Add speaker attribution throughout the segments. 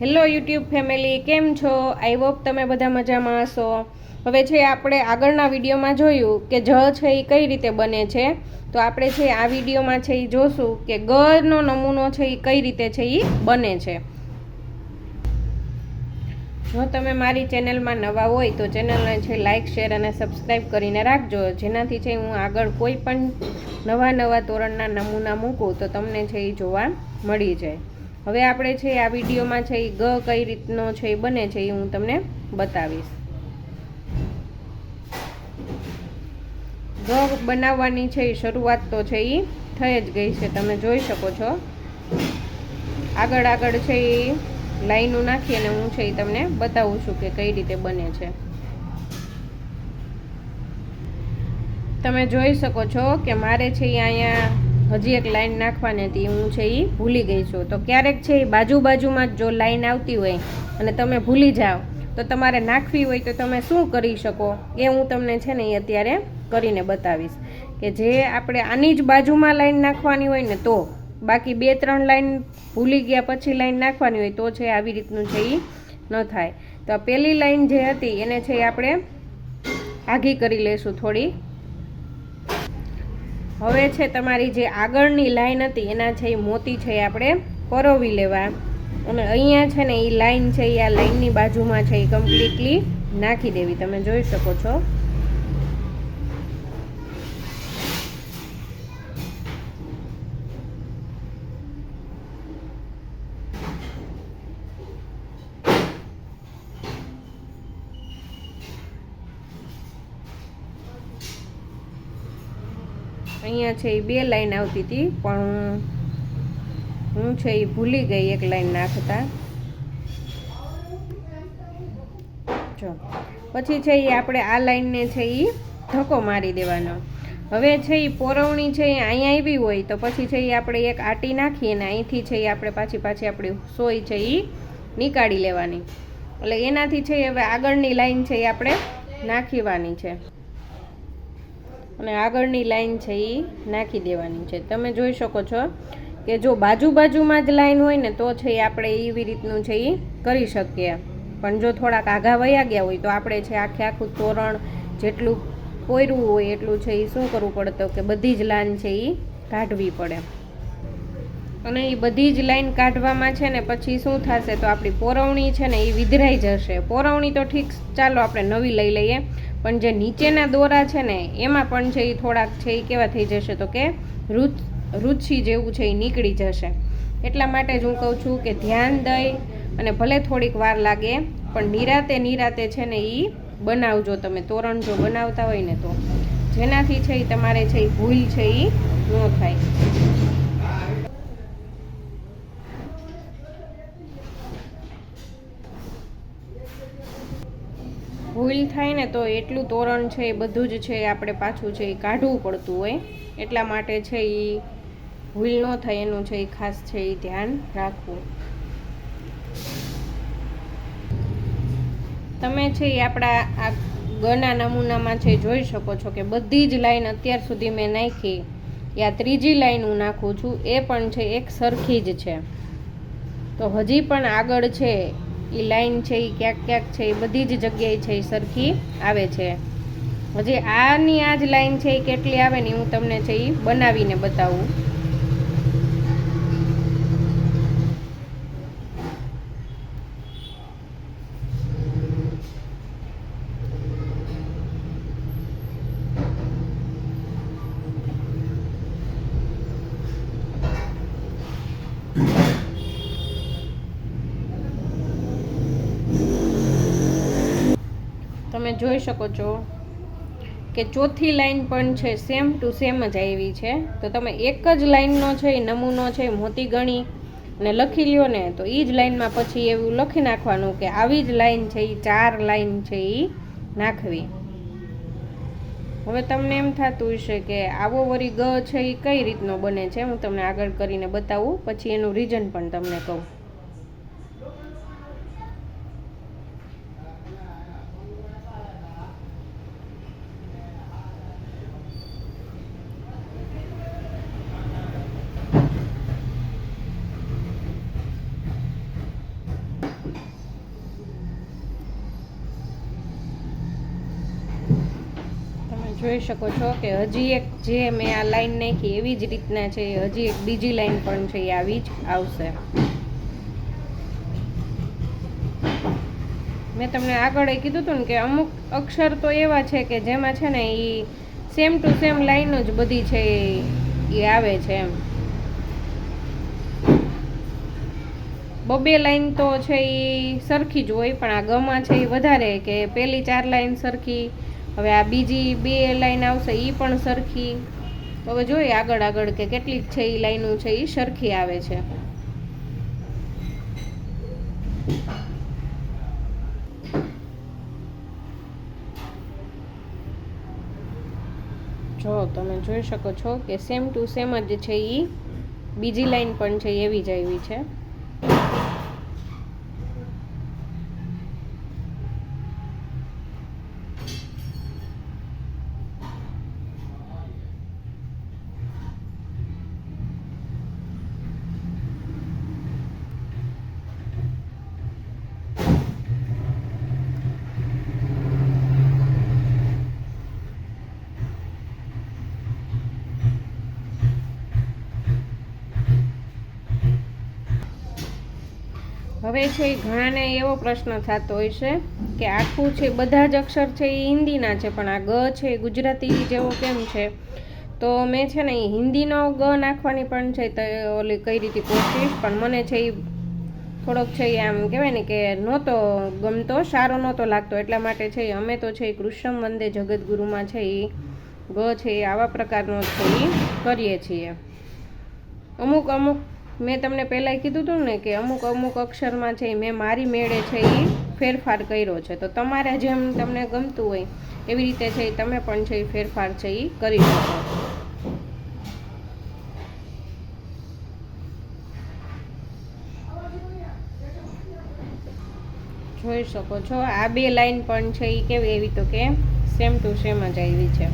Speaker 1: Hello YouTube family, કેમ છો? I hope તમે બધા મજામાં હશો. હવે છે આપણે આગળના વિડીયોમાં જોયું કે જ છે એ કઈ રીતે બને છે. તો આપણે છે આ વિડીયોમાં છે એ જોશું કે ગનો નમૂનો છે એ કઈ રીતે છે એ બને છે. જો તમે મારી ચેનલમાં નવા હોય તો ચેનલને છે લાઇક શેર અને સબસ્ક્રાઈબ કરીને રાખજો. જેનાથી છે હું આગળ કોઈ પણ નવા નવા તોરણના નમૂના મૂકું તો તમને છે એ જોવા મળી જાય. હવે આપણે છે, આ વિડીયોમાં છે એ ગ કઈ રીતનો છે, એ બને છે, એ હું તમને બતાવીશ. ગ બનાવવાની છે એ શરૂઆત તો છે એ થઈ જ ગઈ છે, તમે જોઈ શકો છો. આગળ આગળ છે એ લાઈનો નાખી અને હું છે એ તમને બતાવું છું કે કઈ રીતે બને છે. તમે જોઈ શકો છો કે મારે છે અહીંયા હજી એક લાઈન નાખવાની હતી, હું છે એ ભૂલી ગઈ છું. તો ક્યારેક છે એ બાજુ બાજુમાં જ લાઈન આવતી હોય અને તમે ભૂલી જાઓ, તો તમારે નાખવી હોય તો તમે શું કરી શકો એ હું તમને છે ને એ અત્યારે કરીને બતાવીશ. કે જે આપણે આની જ બાજુમાં લાઈન નાખવાની હોય ને તો, બાકી બે ત્રણ લાઈન ભૂલી ગયા પછી લાઈન નાખવાની હોય તો છે આવી રીતનું છે એ ન થાય. તો આ પહેલી લાઈન જે હતી એને છે આપણે આઘી કરી લઈશું થોડી. હવે છે તમારી જે આગળની લાઈન હતી, એના છે એ મોતી છે આપણે પરોવી લેવા. અને અહીંયા છે ને એ લાઈન છે એ આ લાઈનની બાજુમાં છે એ કમ્પ્લીટલી નાખી દેવી. તમે જોઈ શકો છો. અહીંયા છે એ બે લાઈન આવતી હતી પણ હું છે એ ભૂલી ગઈ એક લાઈન નાખતા જો પછી છે એ આપણે આ લાઈનને છે એ ધક્કો મારી દેવાનો હવે છે એ પોરવણી છે એ અહીંયા આવી હોય તો પછી છે એ આપણે એક આટી નાખીએ ને અહીંથી છે એ આપણે પાછી પાછી આપણી સોય છે એ નીકાળી લેવાની એટલે એનાથી છે હવે આગળની લાઈન છે એ આપણે નાખીવાની છે અને આગળની લાઈન છે એ નાખી દેવાની છે. તમે જોઈ શકો છો કે જો બાજુ બાજુમાં જ લાઈન હોય ને તો છે એ આપણે એવી રીતનું છે એ કરી શકીએ. પણ જો થોડાક આઘા વયા ગયા હોય તો આપણે છે આખે આખું તોરણ જેટલું પોયરું હોય એટલું છે એ શું કરવું પડે તો કે બધી જ લાઈન છે એ કાઢવી પડે. અને એ બધી જ લાઈન કાઢવામાં છે ને પછી શું થશે તો આપણી પોરવણી છે ને એ વિધરાઈ જશે. પોરવણી તો ઠીક ચાલો આપણે નવી લઈ લઈએ. પણ જે નીચેના દોરા છે ને, એમાં પણ છે એ થોડાક છે એ કેવા થઈ જશે તો કે રુચ, રુચિ જેવું છે એ નીકળી જશે. એટલા માટે જ હું કહું છું કે ધ્યાન દઈ અને ભલે થોડીક વાર લાગે, પણ નિરાતે નિરાતે છે ને એ બનાવજો તમે. તોરણ જો બનાવતા હોય ને તો. જેનાથી છે એ તમારે છે એ ભૂલ છે એ ન થાય. ભૂલ થાય ને તો એટલું તોરણ છે, એ બધું જ છે, આપણે પાછું છે, એ કાઢવું પડતું હોય. એટલા માટે છે, એ ભૂલ ન થાય, એનું છે, એ ખાસ છે, એ ધ્યાન રાખવું. તમે છે, એ આપણા આ ગના નમૂનામાં છે, જોઈ શકો છો કે બધી જ લાઈન અત્યાર સુધી મેં નાખી. યા ત્રીજી લાઈન હું નાખું છું, એ પણ છે, એક સરખી જ છે. તો હજી પણ આગળ છે એ લાઈન છે એ ક્યાંક ક્યાંક છે એ બધી જ જગ્યાએ છે એ સરખી આવે છે. હજી આની આ જ લાઈન છે એ કેટલી આવે ને હું તમને છે એ બનાવીને બતાવું. તમે જોઈ શકો છો કે ચોથી લાઈન પણ છે સેમ ટુ સેમ જ આવી છે. તો તમે એક જ લાઈનનો છે, એ નમૂનો છે મોતી ગણી અને લખી લ્યો ને, તો એ જ લાઈનમાં પછી એવું લખી નાખવાનું કે આવી જ લાઈન છે એ ચાર લાઈન છે એ નાખવી. હવે તમને એમ થતું હશે કે આવો વરી ગ છે એ કઈ રીતનો બને છે? હું તમને આગળ કરીને બતાવું, પછી એનું રીઝન પણ તમને કહું. જોઈ શકો છો કે હજી એક જે મેં આ લાઈન નાખી એવી જ રીતના છે, હજી એક બીજી લાઈન પણ છે એ આવી જ આવશે. મેં તમને આગળ કીધું હતું ને કે અમુક અક્ષર તો એવા છે કે જેમાં છે ને એ સેમ ટુ સેમ લાઈન જ બધી છે એ આવે છે એમ. બબે લાઈન તો છે એ સરખી જ હોય, પણ આ ગમાં છે એ વધારે કે પેલી ચાર લાઈન સરખી હવે આ બીજી બે લાઈન આવશે એ પણ સરખી. હવે જોઈએ આગળ આગળ કે કેટલીક છે એ લાઈનો છે એ સરખી આવે છે. જો, તમે જોઈ શકો છો કે સેમ ટુ સેમ જ છે એ બીજી લાઈન પણ છે એવી જ આવી છે. હવે છે ઘણાને એવો પ્રશ્ન થતો હોય છે કે આખું છે બધા જ અક્ષર છે એ હિન્દીના છે પણ આ ગ છે ગુજરાતી જેવો કેમ છે તો મેં છે ને એ હિન્દીનો ગ નાખવાની પણ છે ઓલી કઈ રીતે કોશિશ પણ મને છે એ થોડોક છે એ આમ કહેવાય ને કે નહોતો ગમતો સારો નહોતો લાગતો એટલા માટે છે અમે તો છે એ કૃષ્ણ વંદે જગદગુરુમાં છે એ ગ છે એ આવા પ્રકારનો છે એ કરીએ છીએ અમુક અમુક મેં તમને પહેલાં કીધું હતું ને કે અમુક અમુક અક્ષરમાં છે મેં મારી મેળે છે એ ફેરફાર કર્યો છે. તો તમારે જેમ તમને ગમતું હોય એવી રીતે છે તમે પણ છે એ ફેરફાર છે એ કરી શકો. જોઈ શકો છો. આ બે લાઈન પણ છે એ કેવી એવી તો કે સેમ ટુ સેમ જ આવી છે.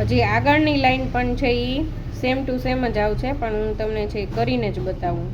Speaker 1: હજી આગળની લાઈન પણ છે એ સેમ ટુ સેમ જ આવશે પણ હું તમને છે કરીને જ બતાવું.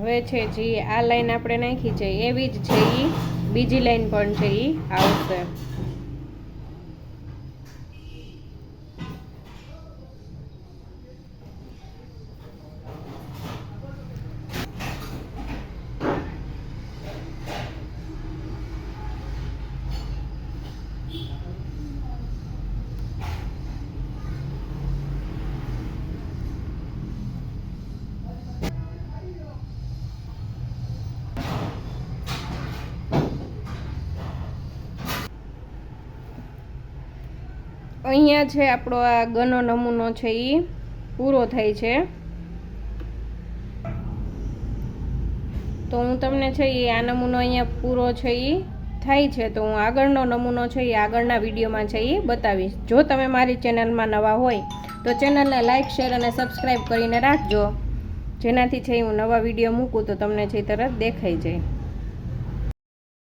Speaker 1: હવે છે જે, આ લાઈન આપણે નાખી છે. એવી જ છે એ બીજી લાઈન પણ છે એ આવશે. અહીંયા છે આપણો આ ગનો નમૂનો છે એ પૂરો થાય છે. તો હું તમને છે એ આ નમૂનો અહીંયા પૂરો છે એ થાય છે. તો હું આગળનો નમૂનો છે એ આગળના વિડીયોમાં છે એ બતાવીશ. જો તમે મારી ચેનલમાં નવા હોય, તો ચેનલને લાઇક શેર અને સબસ્ક્રાઈબ કરીને રાખજો. જેનાથી છે હું નવા વીડિયો મૂકું તો તમને છે તરત દેખાઈ જાય.